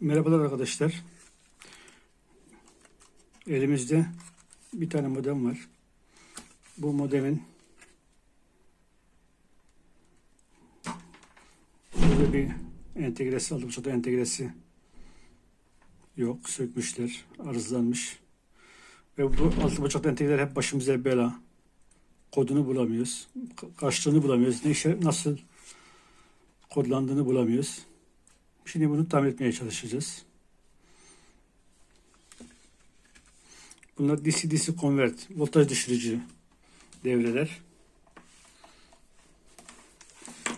Merhabalar arkadaşlar. Elimizde bir tane modem var. Bu modemin burada bir entegresi aldım. Şurada entegresi yok. Sökmüşler. Arızlanmış. Ve bu altı bacaklı entegreler hep başımıza bela. Kodunu bulamıyoruz. Ka- Kaçtığını bulamıyoruz. Ne işe, nasıl kodlandığını bulamıyoruz. Şimdi bunu tamir etmeye çalışacağız. Bunlar DC-DC convert, voltaj düşürücü devreler.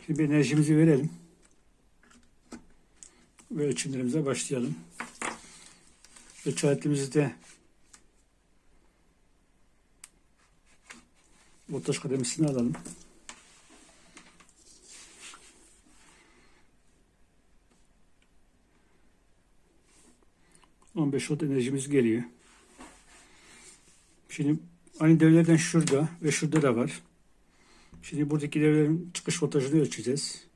Şimdi bir enerjimizi verelim. Ve ölçümlerimize başlayalım. Ölçü aletimizde voltaj kademesini alalım. ...15 watt enerjimiz geliyor. Şimdi aynı devrelerden şurada ve şurada da var. Şimdi buradaki devrelerin çıkış voltajını ölçeceğiz.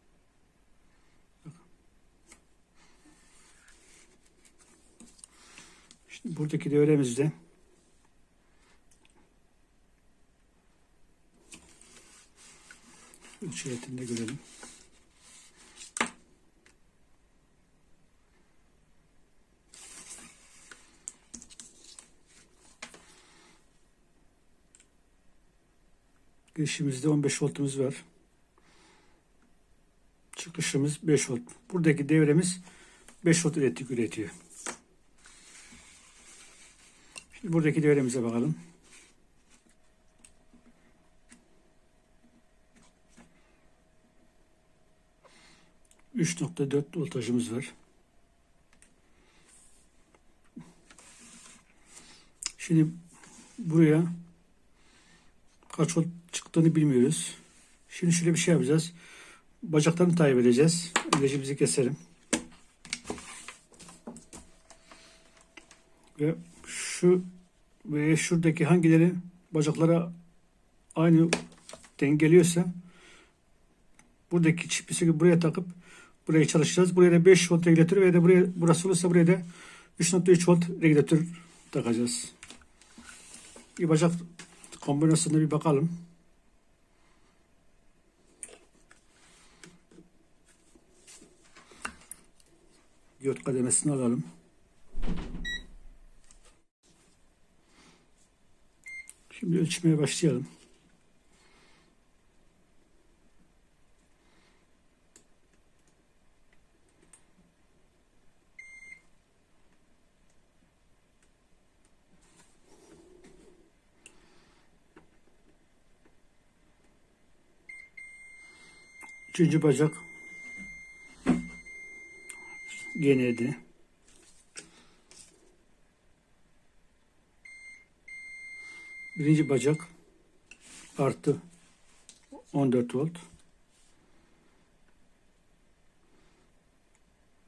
Şimdi buradaki devremizde ölçü görelim. Girişimizde 15 voltumuz var. Çıkışımız 5 volt. Buradaki devremiz 5 volt elektrik üretiyor. Şimdi buradaki devremize bakalım. Üç nokta dört voltajımız var. Şimdi buraya kaç volt çıktığını bilmiyoruz. Şimdi şöyle bir şey yapacağız. Bacaklarını takip edeceğiz. İlacımızı keselim. Ve şu ve şuradaki hangileri bacaklara aynı dengeliyorsa buradaki çipisi buraya takıp buraya çalışacağız. Buraya da 5 volt regülatör ve de buraya burası olursa buraya da 3.3 volt regülatör takacağız. Bir bacak kombinasyonuna bir bakalım. Diyot kademesini alalım. Şimdi ölçmeye başlayalım. Üçüncü bacak genedi. Birinci bacak artı 14 volt.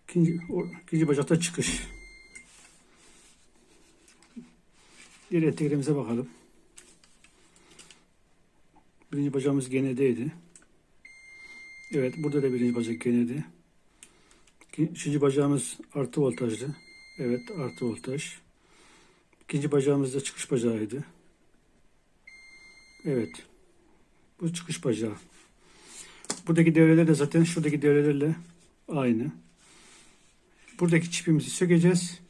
İkinci, ikinci bacakta çıkış. Diğer entegremize bakalım. Birinci bacağımız genedeydi. Evet burada da birinci bacak genedi. İki- Üçüncü bacağımız artı voltajdı. Evet artı voltaj. İkinci bacağımız da çıkış bacağıydı. Evet. Bu çıkış bacağı. Buradaki devreler de zaten şuradaki devrelerle aynı. Buradaki çipimizi sökeceğiz.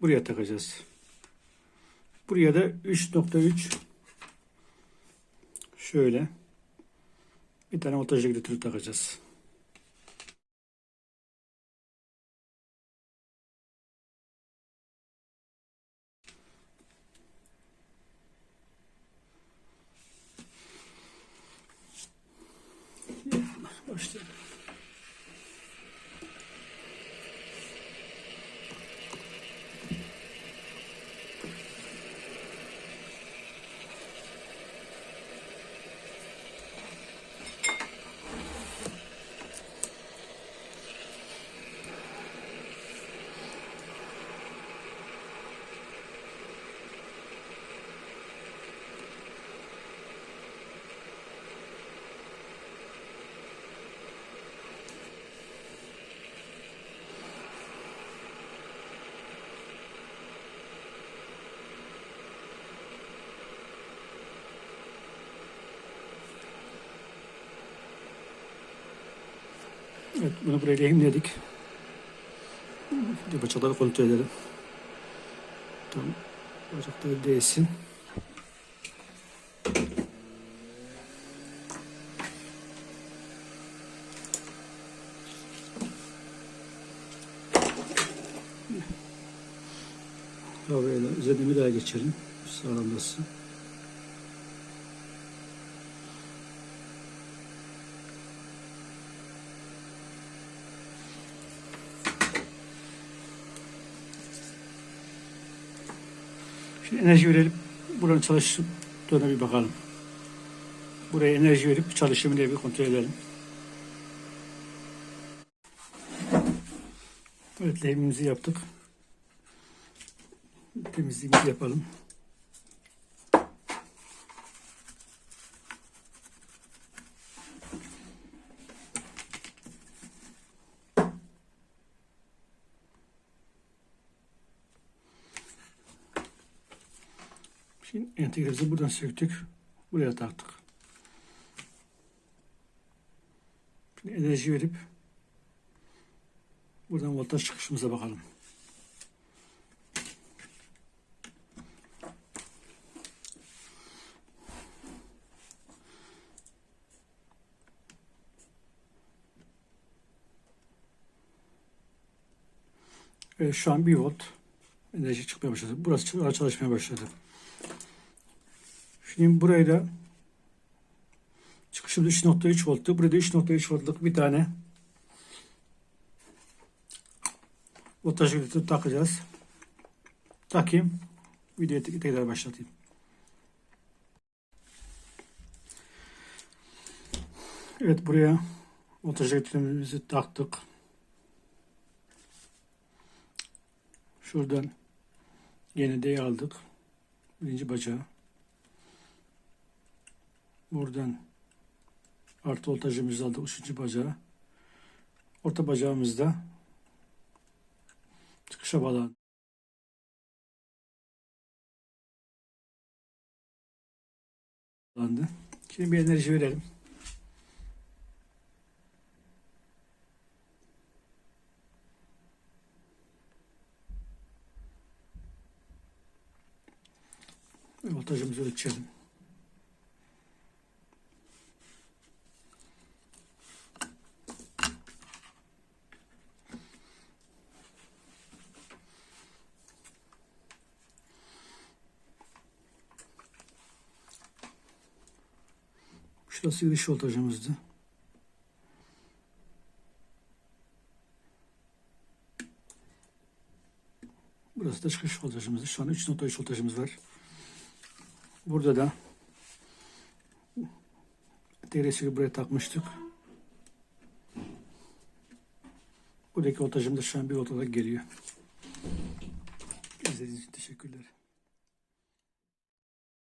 Buraya takacağız. Buraya da 3.3 şöyle bir tane voltaj regülatörü takacağız. Başlayalım. Evet bunu buraya lehimledik. Bir bacakları kontrol edelim. Tam bacakları değsin. Havayla üzerine bir daha geçelim. Sağlamlasın. Enerji verelim. Buranın çalıştığına bir bakalım. Buraya enerji verip çalışımını bir kontrol edelim. Evet lehimimizi yaptık. Temizliğimizi yapalım. Şimdi entegremizi buradan söktük. Buraya taktık. Şimdi enerji verip buradan voltaj çıkışımıza bakalım. Evet, şu an 1 volt enerji çıkmaya başladı. Burası çalışmaya başladı. Şimdi burayı da çıkışımız 3.3 volttu. Burada 3.3 voltluk bir tane voltaj ünitini takacağız. Takayım. Videoyu te- tekrar başlatayım. Evet buraya voltaj ünitimizi taktık. Şuradan yeni D'yi aldık. Birinci bacağı. Buradan artı voltajımızı aldık. Üçüncü bacağı. Orta bacağımızda çıkışa bağlandı. Şimdi bir enerji verelim. Ve Voltajımızı ölçelim. Şurası giriş voltajımızdı. Burası da çıkış voltajımızdı. Şu an 3.3 voltajımız var. Burada da DRS'i buraya takmıştık. Buradaki voltajımız da şu an bir volt olarak geliyor. İzlediğiniz için teşekkürler.